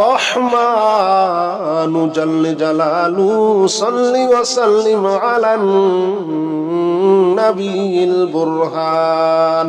রহমানু জল জালালু সাল্লি ওয়া আলন নবীল বুরহান।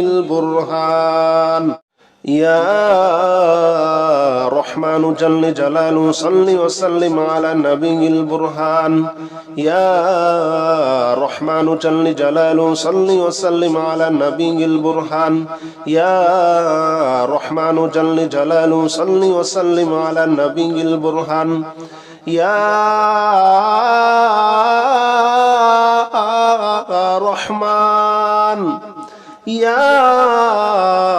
البرهان يا رحمن جل جلاله صل وسلم على النبي البرهان يا رحمن جل جلاله صل وسلم على النبي البرهان يا رحمن جل جلاله صل وسلم على النبي البرهان يا Yeah.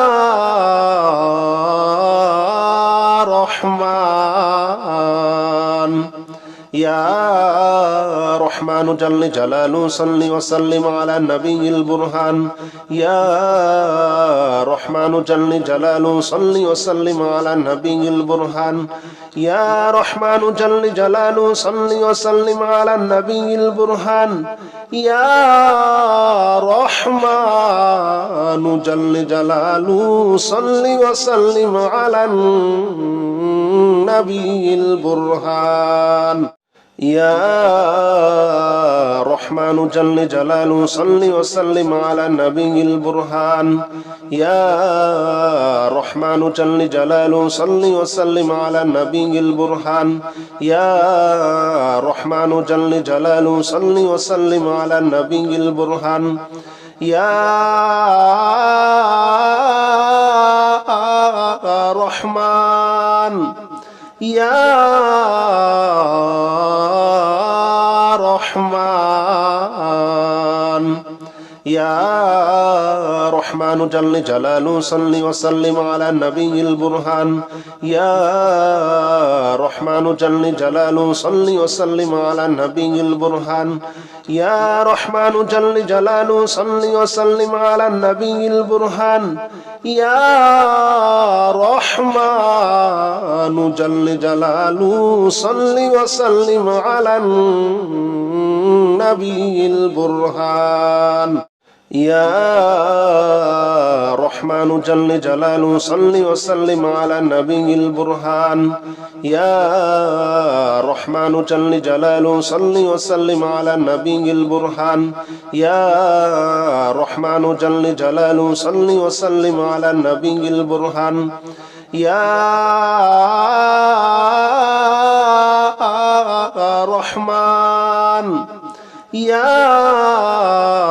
يا رحمن جل جلاله صل وسلم على النبي البرهان يا رحمن جل جلاله صل وسلم على النبي البرهان يا رحمن جل جلاله صل وسلم على النبي البرهان يا رحمن جل جلاله صل وسلم على النبي البرهان يا رحمن جل جلاله صل وسلم على النبي البرهان. يا رحمن جل جلاله صل وسلم على النبي البرهان. يا رحمن جل جلاله صل وسلم على النبي البرهان. يا رحمن يا رحمن يا رحمن جل جلاله صل وسلم على النبي البرهان يا رحمن جل جلاله صل وسلم على النبي البرهان يا رحمن جل جلاله صل وسلم على النبي البرهان يا رحمن جل جلاله صل وسلم على النبي البرهان يا رحمن جل جلاله صل وسلم على النبي البرهان يا رحمن جل جلاله صل وسلم على النبي البرهان يا رحمن جل جلاله صل وسلم على النبي البرهان يا رحمن يا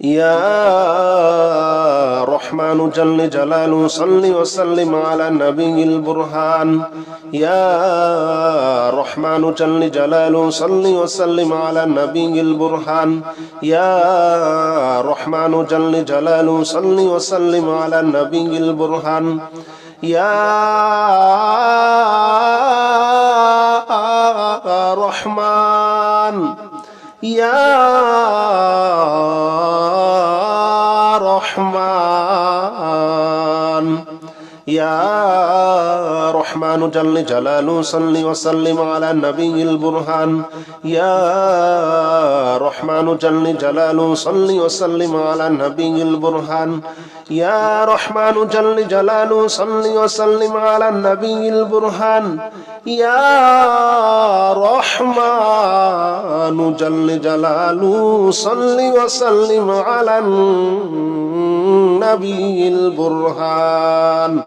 يا رحمن جل جلاله صل وسلم على النبي البرهان. يا رحمن جل جلاله صل وسلم على النبي البرهان. يا رحمن جل جلاله صل وسلم على النبي البرهان. يا رحمن يا يا رحمن جل جلاله صل وسلم على النبي البرهان يا رحمن جل جلاله صل وسلم على النبي البرهان يا رحمن جل جلاله صل وسلم على النبي البرهان يا رحمن جل جلاله صل وسلم على النبي البرهان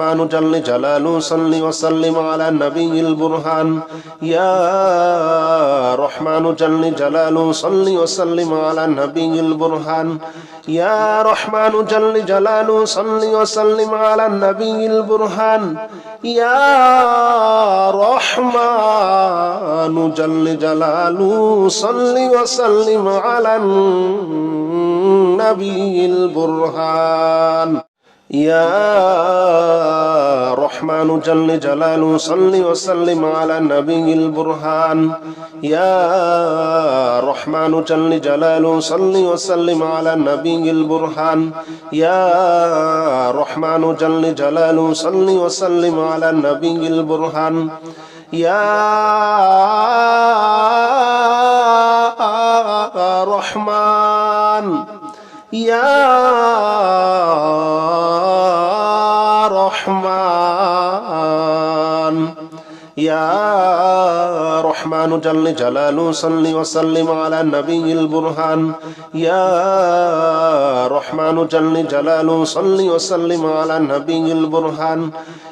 رحمن جل جلاله صل وسلم على النبي البرهان يا رحمن جل جلاله صل وسلم على النبي البرهان يا رحمن جل جلاله صل وسلم على النبي البرهان يا رحمن جل جلاله صل وسلم على النبي البرهان يا رحمن جل جلاله صل وسلم على النبي البرهان. يا رحمن جل جلاله صل وسلم على النبي البرهان. يا رحمن جل جلاله صل وسلم على النبي البرهان. يا رحمن يا يا رحمن جل جلاله صل وسلم على النبي البرهان يا رحمن جل جلاله صل وسلم على النبي البرهان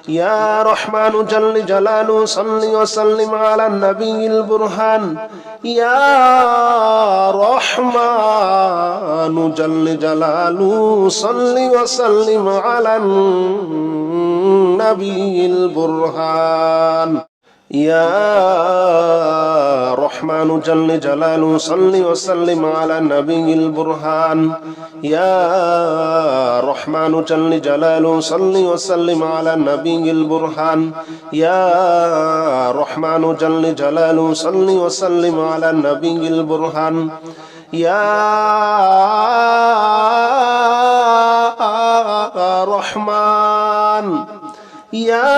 يا رحمن جل جلاله صل وسلم على النبي البرهان يا رحمن جل جلاله صل وسلم على النبي البرهان يا رحمن جل جلاله صل وسلم على النبي البرهان. يا رحمن جل جلاله صل وسلم على النبي البرهان. يا رحمن جل جلاله صل وسلم على النبي البرهان. يا رحمن يا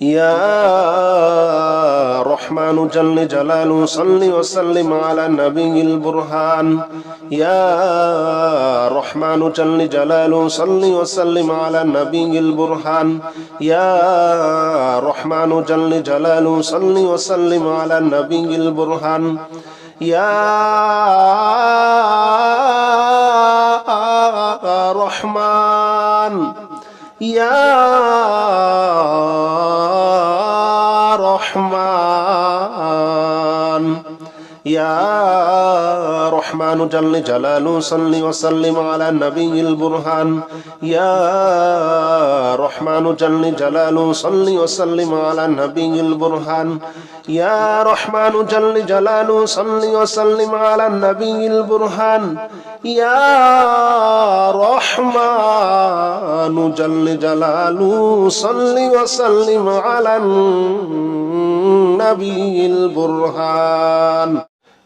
يا رحمن جل جلاله صل وسلم على النبي البرهان. يا رحمن جل جلاله صل وسلم على النبي البرهان. يا رحمن جل جلاله صل وسلم على النبي البرهان. يا رحمن يا يا رحمن جل جلاله صل وسلم على النبي البرهان يا رحمن جل جلاله صل وسلم على النبي البرهان يا رحمن جل جلاله صل وسلم على النبي البرهان يا رحمن جل جلاله صل وسلم على النبي البرهان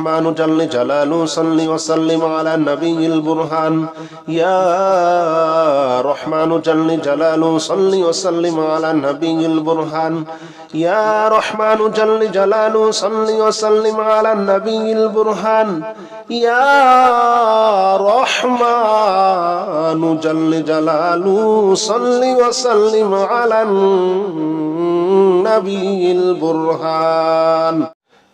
يا رحمن جل جلاله صل وسلم على النبي البرهان يا رحمن جل جلاله صل وسلم على النبي البرهان يا رحمن جل جلاله صل وسلم على النبي البرهان يا رحمن جل جلاله صل وسلم على النبي البرهان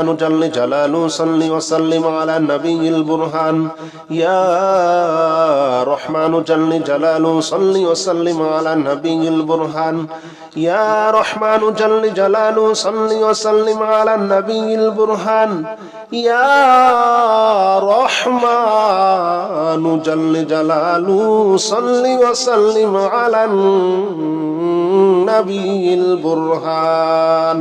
يا رحمن جل جلاله صل وسلم على النبي البرهان يا رحمن جل جلاله صل وسلم على النبي البرهان يا رحمن جل جلاله صل وسلم على النبي البرهان يا رحمن جل جلاله صل وسلم على النبي البرهان